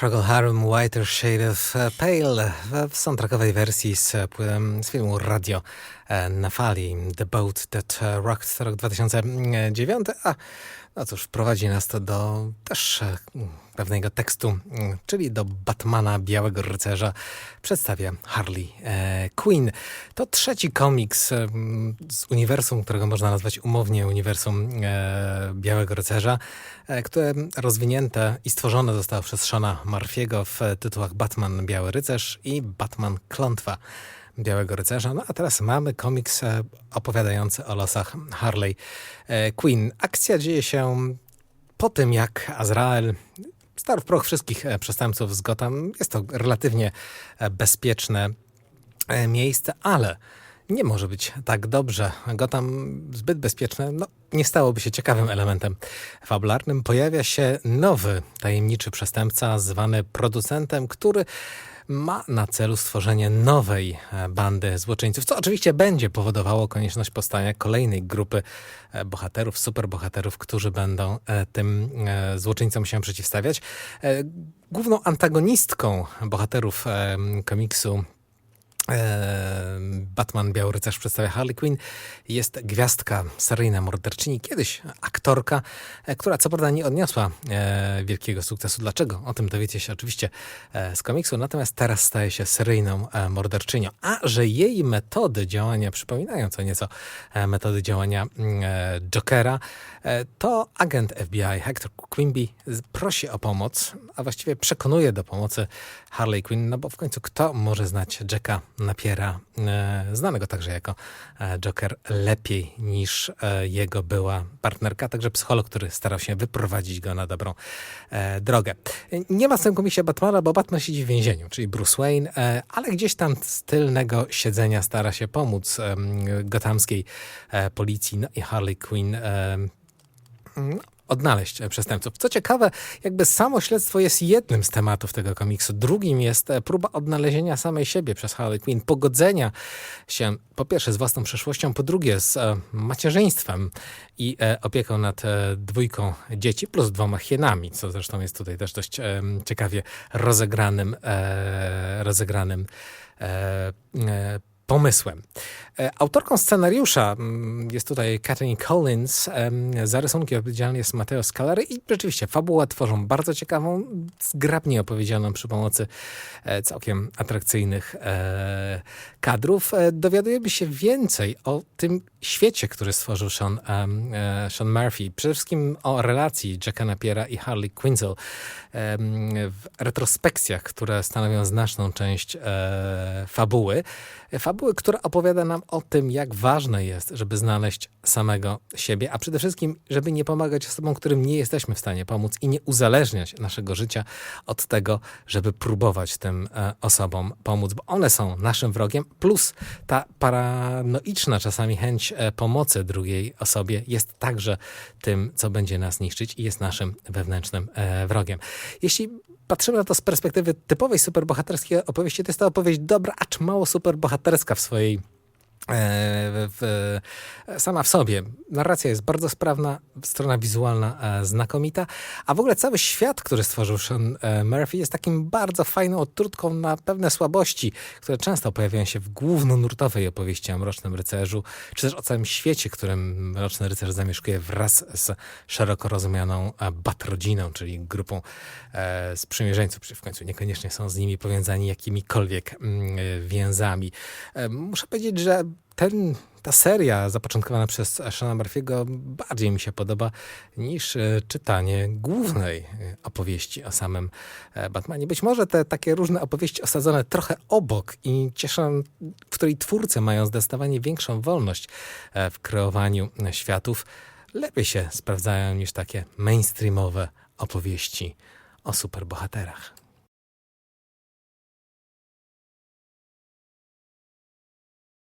Procol Harum Whiter Shade of Pale w soundtrackowej wersji z, płytem- z filmu Radio e, na fali The Boat That Rocked rok 2009, a no cóż, prowadzi nas to do też e, pewnego tekstu, mm, czyli do Batmana Białego Rycerza przedstawia Harley e, Quinn. To trzeci komiks e, z uniwersum, którego można nazwać umownie uniwersum Białego Rycerza, które rozwinięte i stworzone zostało przez Shona Murphy'ego w tytułach Batman Biały Rycerz i Batman Klątwa Białego Rycerza. No a teraz mamy komiks e, opowiadający o losach Harley e, Quinn. Akcja dzieje się po tym, jak Azrael starł w proch wszystkich e, przestępców z Gotham. Jest to relatywnie bezpieczne miejsce, ale nie może być tak dobrze. Gotham zbyt bezpieczne, no nie stałoby się ciekawym elementem fabularnym. Pojawia się nowy tajemniczy przestępca zwany producentem, który ma na celu stworzenie nowej e, bandy złoczyńców, co oczywiście będzie powodowało konieczność powstania kolejnej grupy e, bohaterów, superbohaterów, którzy będą e, tym złoczyńcom się przeciwstawiać. Główną antagonistką bohaterów komiksu Batman Biały Rycerz przedstawia Harley Quinn jest gwiazdka, seryjna morderczyni, kiedyś aktorka, e, która co prawda nie odniosła e, wielkiego sukcesu. Dlaczego? O tym dowiecie się oczywiście e, z komiksu, natomiast teraz staje się seryjną morderczynią. A że jej metody działania przypominają co nieco metody działania mm, Jokera, to agent FBI Hector Quimby prosi o pomoc, a właściwie przekonuje do pomocy Harley Quinn, no bo w końcu kto może znać Jacka Napiera, e, znanego także jako e, Joker, lepiej niż e, jego była partnerka, także psycholog, który starał się wyprowadzić go na dobrą drogę. Nie ma w tym komisie Batmana, bo Batman siedzi w więzieniu, czyli Bruce Wayne, ale gdzieś tam z tylnego siedzenia stara się pomóc e, policji, no i Harley Quinn no, odnaleźć e, przestępców. Co ciekawe, jakby samo śledztwo jest jednym z tematów tego komiksu. Drugim jest e, próba odnalezienia samej siebie przez Harley Quinn, pogodzenia się po pierwsze z własną przeszłością, po drugie z e, macierzyństwem i opieką nad dwójką dzieci plus dwoma hienami, co zresztą jest tutaj też dość ciekawie rozegranym, rozegranym pomysłem. E, Autorką scenariusza mm, jest tutaj Kathleen Collins, em, za rysunki odpowiedzialny jest Mateo Scalary i rzeczywiście fabułę tworzą bardzo ciekawą, zgrabnie opowiedzianą przy pomocy e, całkiem atrakcyjnych e, kadrów. E, Dowiadujemy się więcej o tym świecie, który stworzył Sean, e, Sean Murphy. Przede wszystkim o relacji Jacka Napiera i Harley Quinzel w retrospekcjach, które stanowią znaczną część e, fabuły. Fabuły, która opowiada nam o tym, jak ważne jest, żeby znaleźć samego siebie, a przede wszystkim, żeby nie pomagać osobom, którym nie jesteśmy w stanie pomóc i nie uzależniać naszego życia od tego, żeby próbować tym e, osobom pomóc, bo one są naszym wrogiem, plus ta paranoiczna czasami chęć e, pomocy drugiej osobie jest także tym, co będzie nas niszczyć i jest naszym wewnętrznym e, wrogiem. Jeśli patrzymy na to z perspektywy typowej superbohaterskiej opowieści, to jest to opowieść dobra, acz mało superbohaterska w swojej w, sama w sobie. Narracja jest bardzo sprawna, strona wizualna e, znakomita, a w ogóle cały świat, który stworzył Sean e, Murphy jest takim bardzo fajną odtrutką na pewne słabości, które często pojawiają się w głównonurtowej opowieści o Mrocznym Rycerzu, czy też o całym świecie, którym Mroczny Rycerz zamieszkuje wraz z szeroko rozumianą e, Batrodziną, czyli grupą e, sprzymierzeńców, czy w końcu niekoniecznie są z nimi powiązani jakimikolwiek mm, e, więzami. E, Muszę powiedzieć, że ten, ta seria zapoczątkowana przez Shona Murphy'ego bardziej mi się podoba niż e, czytanie głównej e, opowieści o samym e, Batmanie. Być może te takie różne opowieści osadzone trochę obok i cieszą, w której twórcy mają zdecydowanie większą wolność w kreowaniu światów, lepiej się sprawdzają niż takie mainstreamowe opowieści o superbohaterach.